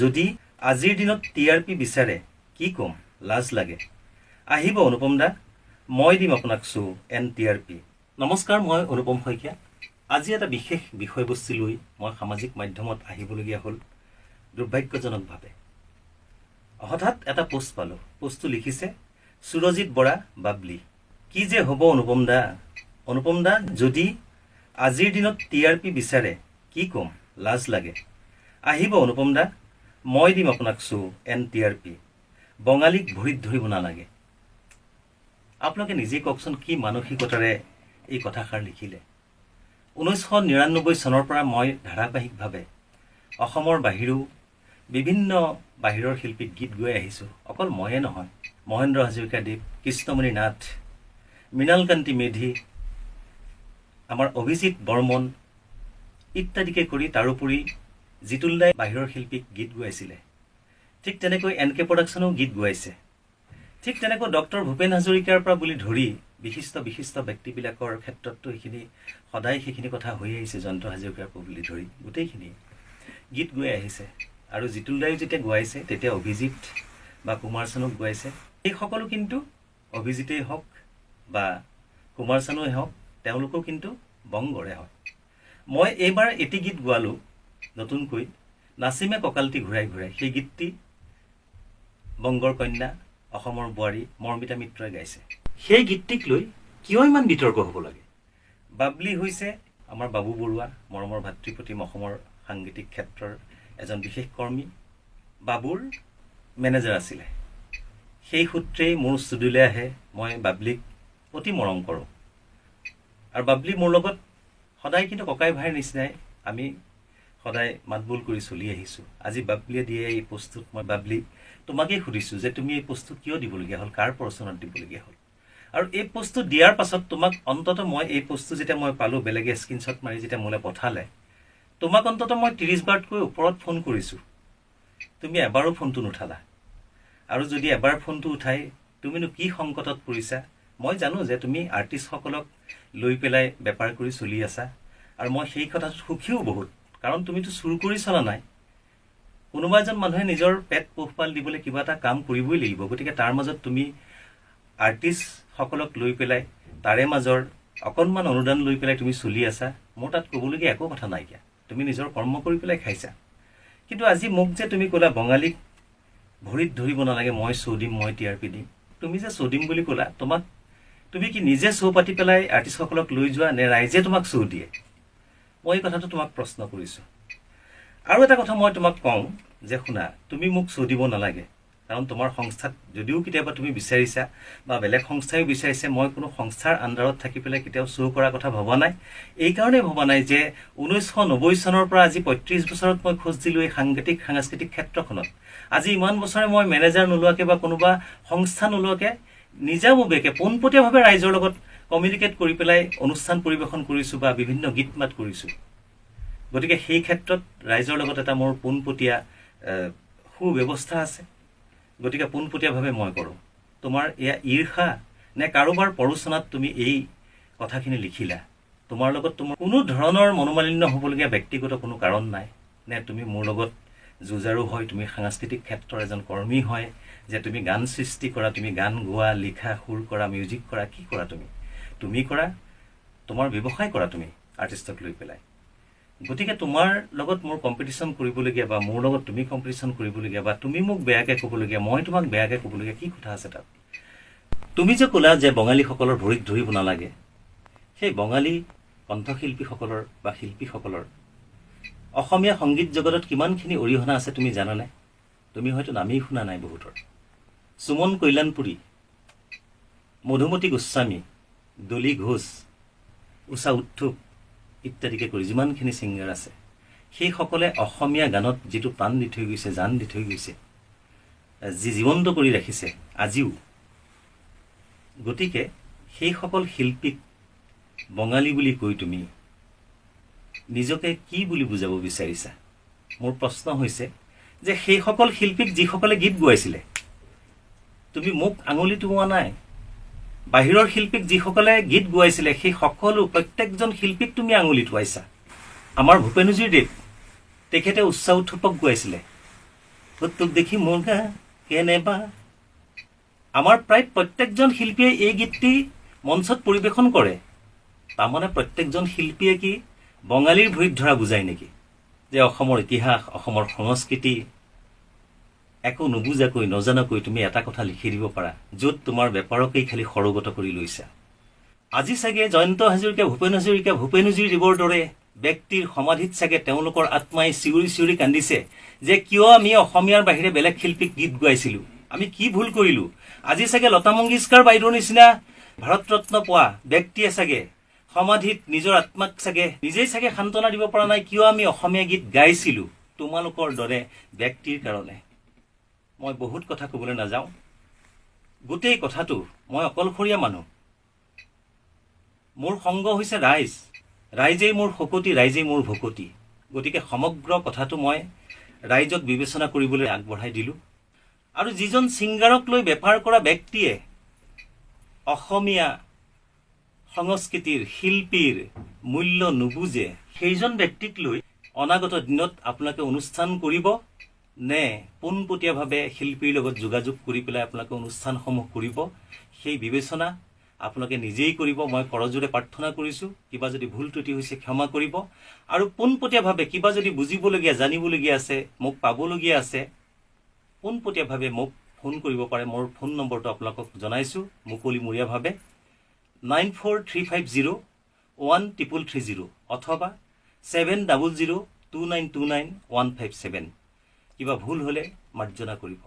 যদি আজিৰ দিনত টি আৰ পি বিচাৰে কি ক'ম? লাজ লাগে। আহিব অনুপম দা। মই দিম আপোনাক চু এন টি আৰ পি। নমস্কাৰ মই অনুপম শইকীয়া। আজি এটা বিশেষ বিষয়বস্তু লৈ মই সামাজিক মাধ্যমত আহিবলগীয়া হ'ল দুৰ্ভাগ্যজনকভাৱে হঠাৎ এটা পোষ্ট পালোঁ। পোষ্টটো লিখিছে সুৰজিৎ বৰা বাবলি। কি যে হ'ব অনুপম দা? অনুপম দা যদি আজিৰ দিনত টি আৰ পি বিচাৰে কি ক'ম? লাজ লাগে। আহিব অনুপম দা। মই দিম আপোনাক চু এন টি আৰ পি। বঙালীক ভৰিত ধৰিব নালাগে। আপোনালোকে নিজেই কওকচোন কি মানসিকতাৰে এই কথাষাৰ লিখিলে। ঊনৈছশ নিৰান্নব্বৈ চনৰ পৰা মই ধাৰাবাহিকভাৱে অসমৰ বাহিৰেও বিভিন্ন বাহিৰৰ শিল্পীক গীত গাই আহিছোঁ। অকল ময়ে নহয় মহেন্দ্ৰ হাজৰিকাদেৱ কৃষ্ণমণি নাথ মৃণালকান্তি মেধি আমাৰ অভিজিত বৰ্মন ইত্যাদিকে কৰি তাৰোপৰি জিতুল দাই বাহিৰৰ শিল্পীক গীত গোৱাইছিলে। ঠিক তেনেকৈ এন কে প্ৰডাকশ্যনেও গীত গোৱাইছে। ঠিক তেনেকৈ ডক্টৰ ভূপেন হাজৰিকাৰ পৰা বুলি ধৰি বিশিষ্ট বিশিষ্ট ব্যক্তিবিলাকৰ ক্ষেত্ৰততো সেইখিনি সদায় সেইখিনি কথা হৈ আহিছে জয়ন্ত হাজৰিকাৰ পৰা বুলি ধৰি গোটেইখিনি। গীত গাই আহিছে। আৰু জিতুল দায়ো যেতিয়া গোৱাইছে তেতিয়া অভিজিত বা কুমাৰ চানুক গোৱাইছে। এই সকলো কিন্তু অভিজিতেই হওক বা কুমাৰ চানুৱেই হওক তেওঁলোকো কিন্তু বংগৰে হয় মই এইবাৰ এটি গীত গোৱালোঁ। নতুনকৈ নাচিমে কঁকালটি ঘূৰাই ঘূৰাই সেই গীতটি বংগৰ কন্যা অসমৰ বোৱাৰী মৰ্মিতা মিত্ৰই গাইছে। সেই গীতটিক লৈ কিয় ইমান বিতৰ্ক হ'ব লাগে? বাবলি হৈছে আমাৰ বাবু বৰুৱা মৰমৰ ভাতৃপ্ৰতিম অসমৰ সাংগীতিক ক্ষেত্ৰৰ এজন বিশেষ কৰ্মী। বাবুৰ মেনেজাৰ আছিলে। সেই সূত্ৰেই মোৰ ষ্টুডিঅ'লৈ আহে মই বাবলিক অতি মৰম কৰোঁ। আৰু বাবলি মোৰ লগত সদায় কিন্তু ককাই ভাইৰ নিচিনাই আমি সদায় মাতবোল কৰি চলি আহিছোঁ। আজি বাবলিয়ে দিয়ে এই পোষ্টটোত মই বাবলি তোমাকেই সুধিছোঁ যে তুমি এই পোষ্টটো কিয় দিবলগীয়া হ'ল? কাৰ প্ৰচনত দিবলগীয়া হ'ল? আৰু এই পোষ্টটো দিয়াৰ পাছত তোমাক অন্ততঃ মই এই পোষ্টটো যেতিয়া মই পালোঁ বেলেগে স্ক্ৰীণশ্বট মাৰি যেতিয়া মোলৈ পঠালে তোমাক অন্ততঃ মই ত্ৰিছ বাৰতকৈ ওপৰত ফোন কৰিছোঁ। তুমি এবাৰো ফোনটো নুঠালা। আৰু যদি এবাৰ ফোনটো উঠাই তুমিনো কি সংকটত পৰিছা? মই জানো যে তুমি আৰ্টিষ্টসকলক লৈ পেলাই বেপাৰ কৰি চলি আছা। আৰু মই সেই কথাত সুখীও বহুত। কাৰণ তুমিতো চুৰ কৰি চলা নাই। কোনোবা এজন মানুহে নিজৰ পেট পোহপাল দিবলৈ কিবা এটা কাম কৰিবই লাগিব। গতিকে তাৰ মাজত তুমি আৰ্টিষ্টসকলক লৈ পেলাই, তাৰে মাজৰ অকণমান অনুদান লৈ পেলাই তুমি চলি আছা। মোৰ তাত ক'বলগীয়া একো কথা নাইকিয়া তুমি নিজৰ কৰ্ম কৰি পেলাই খাইছা। কিন্তু আজি মোক যে তুমি ক'লা বঙালীক ভৰিত ধৰিব নালাগে, মই শ্ব' দিম, মই টি আৰ পি দিম। তুমি যে শ্ব' দিম বুলি ক'লা, তোমাক তুমি কি নিজে শ্ব' পাতি পেলাই আৰ্টিষ্টসকলক লৈ যোৱা নে ৰাইজে তোমাক শ্ব' দিয়ে? মই এই কথাটো তোমাক প্ৰশ্ন কৰিছোঁ। আৰু এটা কথা মই তোমাক কওঁ যে শুনা তুমি মোক দিব নালাগে কাৰণ তোমাৰ সংস্থাত যদিও কেতিয়াবা তুমি বিচাৰিছা বা বেলেগ সংস্থাইও বিচাৰিছে মই কোনো সংস্থাৰ আণ্ডাৰত থাকি পেলাই কেতিয়াও শ্ব' কৰাৰ কথা ভবা নাই। এইকাৰণেই ভবা নাই যে ঊনৈছশ নব্বৈ চনৰ পৰা আজি পঁয়ত্ৰিছ বছৰত মই খোজ দিলোঁ এই সাংগীতিক সাংস্কৃতিক ক্ষেত্ৰখনত। আজি ইমান বছৰে মই মেনেজাৰ নোলোৱাকৈ বা কোনোবা সংস্থা নোলোৱাকৈ নিজাববীয়াকৈ পোনপটীয়াভাৱে ৰাইজৰ লগত কমিউনিকেট কৰি পেলাই অনুষ্ঠান পৰিৱেশন কৰিছোঁ বা বিভিন্ন গীত মাত কৰিছোঁ। গতিকে সেই ক্ষেত্ৰত ৰাইজৰ লগত এটা মোৰ পোনপটীয়া এ, সুব্যৱস্থা আছে। গতিকে পোনপটীয়াভাৱে মই কৰোঁ। তোমাৰ এয়া ঈৰ্ষা নে কাৰোবাৰ পৰোচনাত তুমি এই কথাখিনি লিখিলা? তোমাৰ লগত তোমাৰ কোনো ধৰণৰ মনোমালিন্য হ'বলগীয়া ব্যক্তিগত কোনো কাৰণ নাই নে তুমি মোৰ লগত যুঁজাৰু হয় তুমি সাংস্কৃতিক ক্ষেত্ৰৰ এজন কৰ্মী হয় যে তুমি গান সৃষ্টি কৰা তুমি গান গোৱা লিখা সুৰ কৰা মিউজিক কৰা কি কৰা তুমি? তুমি কৰা তোমাৰ ব্যৱসায় কৰা তুমি আৰ্টিষ্টক লৈ পেলাই। গতিকে তোমাৰ লগত মোৰ কম্পিটিশ্যন কৰিবলগীয়া বা মোৰ লগত তুমি কম্পিটিশ্যন কৰিবলগীয়া বা তুমি মোক বেয়াকৈ ক'বলগীয়া মই তোমাক বেয়াকৈ ক'বলগীয়া কি কথা আছে তাত? তুমি যে ক'লা যে বঙালীসকলৰ ভৰিত ধৰিব নালাগে সেই বঙালী কণ্ঠশিল্পীসকলৰ বা শিল্পীসকলৰ অসমীয়া সংগীত জগতত কিমানখিনি অৰিহণা আছে তুমি জানানে? তুমি হয়তো নামেই শুনা নাই বহুতৰ। সুমন কল্যাণপুৰী মধুমতী গোস্বামী দলি ঘোষ উষা উত্থুপ ইত্যাদিকে কৰি যিমানখিনি ছিংগাৰ আছে সেইসকলে অসমীয়া গানত যিটো প্ৰাণ দি থৈ গৈছে জান দি থৈ গৈছে যি জীৱন্ত কৰি ৰাখিছে আজিও। গতিকে সেইসকল শিল্পীক বঙালী বুলি কৈ তুমি নিজকে কি বুলি বুজাব বিচাৰিছা? মোৰ প্ৰশ্ন হৈছে যে সেইসকল শিল্পীক যিসকলে গীত গোৱাইছিলে তুমি মোক আঙুলি টোওৱা নাই? বাহিৰৰ শিল্পীক যিসকলে গীত গোৱাইছিলে সেই সকলো প্ৰত্যেকজন শিল্পীক তুমি আঙুলি টোৱাইছা আমাৰ ভূপেনুজীৰ দেৱ তেখেতে উচ্চা উত্থপক গোৱাইছিলে। তোক দেখি মোৰ গা কেনেবা আমাৰ প্ৰায় প্ৰত্যেকজন শিল্পীয়ে এই গীতটি মঞ্চত পৰিৱেশন কৰে। তাৰমানে প্ৰত্যেকজন শিল্পীয়ে কি বঙালীৰ ভৰিত ধৰা বুজায় নেকি? যে অসমৰ ইতিহাস অসমৰ সংস্কৃতি একো নুবুজাকৈ, নজনাকৈ তুমি এটা কথা লিখি দিব পাৰা, য'ত তোমাৰ বেপাৰকেই খালি সৰগত কৰি লৈছা। আজি চাগে জয়ন্ত হাজৰিকা, ভূপেন হাজৰিকা, ভূপেন হাজৰিদেৱৰ দৰে ব্যক্তিৰ সমাধিত চাগে তেওঁলোকৰ আত্মাই চিঞৰি চিঞৰি কান্দিছে যে কিয় আমি অসমীয়াৰ বাহিৰে বেলেগ শিল্পীক গীত গোৱাইছিলো? আমি কি ভুল কৰিলো? আজি চাগে লতা মংগেশকাৰ বাইদেউৰ নিচিনা ভাৰত ৰত্ন পোৱা ব্যক্তিয়ে চাগে সমাধিত নিজৰ আত্মাক চাগে নিজেই চাগে সান্তনা দিব পৰা নাই কিয় আমি অসমীয়া গীত গাইছিলো তোমালোকৰ দৰে ব্যক্তিৰ কাৰণে। মই বহুত কথা ক'বলৈ নাযাওঁ। গোটেই কথাটো মই অকলশৰীয়া মানুহ। মোৰ সংগ হৈছে ৰাইজ। ৰাইজেই মোৰ শকতি ৰাইজেই মোৰ ভকতি। গতিকে সমগ্ৰ কথাটো মই ৰাইজক বিবেচনা কৰিবলৈ আগবঢ়াই দিলোঁ। আৰু যিজন ছিংগাৰক লৈ বেপাৰ কৰা ব্যক্তিয়ে অসমীয়া সংস্কৃতিৰ শিল্পীৰ মূল্য নুবুজে সেইজন ব্যক্তিক লৈ অনাগত দিনত আপোনালোকে অনুষ্ঠান কৰিব। নে পোনপটীয়াভাৱে শিল্পীৰ লগত যোগাযোগ কৰি পেলাই আপোনালোকে অনুষ্ঠানসমূহ কৰিব। সেই বিবেচনা আপোনালোকে নিজেই কৰিব। মই কৰজোৰে প্ৰাৰ্থনা কৰিছোঁ, কিবা যদি ভুল ত্ৰুটি হৈছে ক্ষমা কৰিব। আৰু পোনপটীয়াভাৱে কিবা যদি বুজিবলগীয়া, জানিবলগীয়া আছে, মোক পাবলগীয়া আছে, পোনপটীয়াভাৱে মোক ফোন কৰিব পাৰে। মোৰ ফোন নম্বৰটো আপোনালোকক জনাইছোঁ মুকলিমূৰীয়াভাৱে nine four three five zero' one triple three zero' অথবা seven double zero' two nine two nine one five seven. কিবা ভুল হ'লে মার্জনা কৰিব